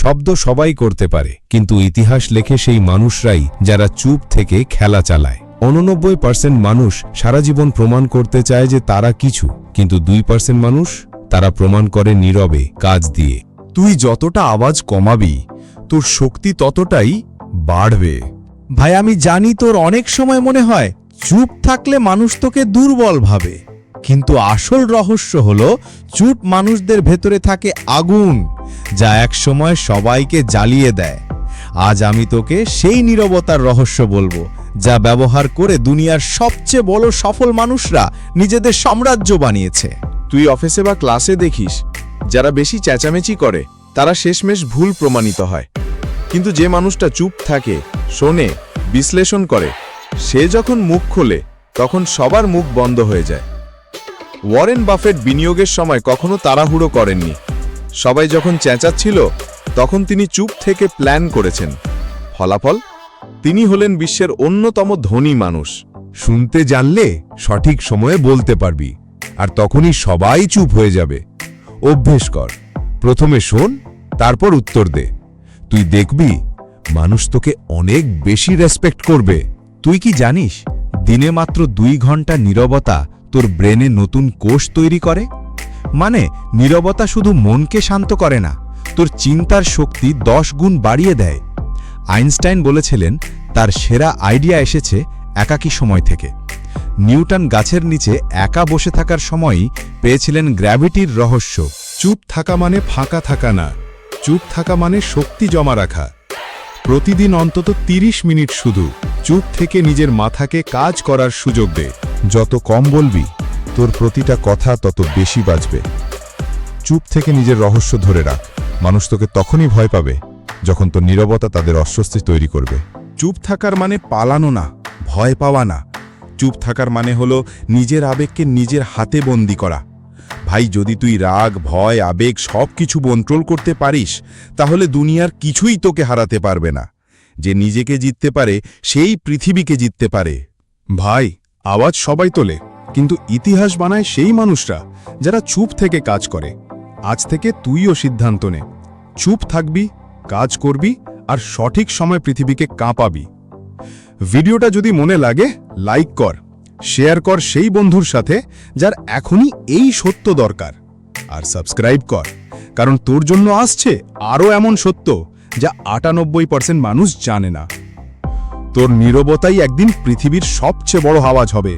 শব্দ সবাই করতে পারে কিন্তু ইতিহাস লেখে সেই মানুষরাই যারা চুপ থেকে খেলা চালায়। অননব্বই পার্সেন্ট মানুষ সারা জীবন প্রমাণ করতে চায় যে তারা কিছু কিন্তু দুই পার্সেন্ট মানুষ তারা প্রমাণ করে নীরবে কাজ দিয়ে। তুই যতটা আওয়াজ কমাবি তোর শক্তি ততটাই বাড়বে। ভাই আমি জানি তোর অনেক সময় মনে হয় চুপ থাকলে মানুষ তোকে দুর্বল ভাবে কিন্তু আসল রহস্য হলো চুপ মানুষদের ভেতরে থাকে আগুন। যা এক সময় সবাইকে জ্বালিয়ে দেয়। আজ আমি তোকে সেই নীরবতার রহস্য বলব, যা ব্যবহার করে দুনিয়ার সবচেয়ে বড় সফল মানুষরা নিজেদের সাম্রাজ্য বানিয়েছে। তুই অফিসে বা ক্লাসে দেখিস, যারা বেশি চেঁচামেচি করে, তারা শেষমেশ ভুল প্রমাণিত হয়। কিন্তু যে মানুষটা চুপ থাকে, শোনে, বিশ্লেষণ করে, সে যখন মুখ খোলে, তখন সবার মুখ বন্ধ হয়ে যায়। ওয়ারেন বাফেট বিনিয়োগের সময় কখনো তাড়াহুড়ো করেননি। সবাই যখন চেঁচাচ্ছিল, তখন তিনি চুপ থেকে প্ল্যান করেছেন। ফলাফল? তিনি হলেন বিশ্বের অন্যতম ধনী মানুষ। শুনতে জানলে সঠিক সময়ে বলতে পারবি, আর তখনই সবাই চুপ হয়ে যাবে। অভ্যেস কর। প্রথমে শোন, তারপর উত্তর দে। তুই দেখবি, মানুষ তোকে অনেক বেশি রেসপেক্ট করবে। তুই কি জানিস, দিনে মাত্র দুই ঘণ্টা নীরবতা তোর ব্রেনে নতুন কোষ তৈরি করে? মানে নীরবতা শুধু মনকে শান্ত করে না, তোর চিন্তার শক্তি দশ গুণ বাড়িয়ে দেয়। আইনস্টাইন বলেছিলেন, তার সেরা আইডিয়া এসেছে একাকী সময় থেকে। নিউটন গাছের নিচে একা বসে থাকার সময়ই পেয়েছিলেন গ্র্যাভিটির রহস্য। চুপ থাকা মানে ফাঁকা থাকা না, চুপ থাকা মানে শক্তি জমা রাখা। প্রতিদিন অন্তত ৩০ মিনিট শুধু চুপ থেকে নিজের মাথাকে কাজ করার সুযোগ দে, যত কম বলবি। তোর প্রতিটা কথা তত বেশি বাজবে। চুপ থেকে নিজের রহস্য ধরে রাখ। মানুষ তোকে তখনই ভয় পাবে, যখন তোর নীরবতা তাদের অস্বস্তি তৈরি করবে। চুপ থাকার মানে পালানো না, ভয় পাওয়া না। চুপ থাকার মানে হলো নিজের আবেগকে নিজের হাতে বন্দি করা। ভাই, যদি তুই রাগ, ভয়, আবেগ সব কিছু কন্ট্রোল করতে পারিস, তাহলে দুনিয়ার কিছুই তোকে হারাতে পারবে না। যে নিজেকে জিততে পারে, সেই পৃথিবীকে জিততে পারে। ভাই, আওয়াজ সবাই তোলে। কিন্তু ইতিহাস বানায় সেই মানুষরা যারা চুপ থেকে কাজ করে। আজ থেকে তুইও সিদ্ধান্ত নে। চুপ থাকবি, কাজ করবি আর সঠিক সময় পৃথিবীকে কাঁপাবি। ভিডিওটা যদি মনে লাগে, লাইক কর, শেয়ার কর সেই বন্ধুর সাথে যার এখনই এই সত্য দরকার। আর সাবস্ক্রাইব কর, কারণ তোর জন্য আসছে আরও এমন সত্য যা আটানব্বই পার্সেন্ট মানুষ জানে না। তোর নীরবতাই একদিন পৃথিবীর সবচেয়ে বড় আওয়াজ হবে।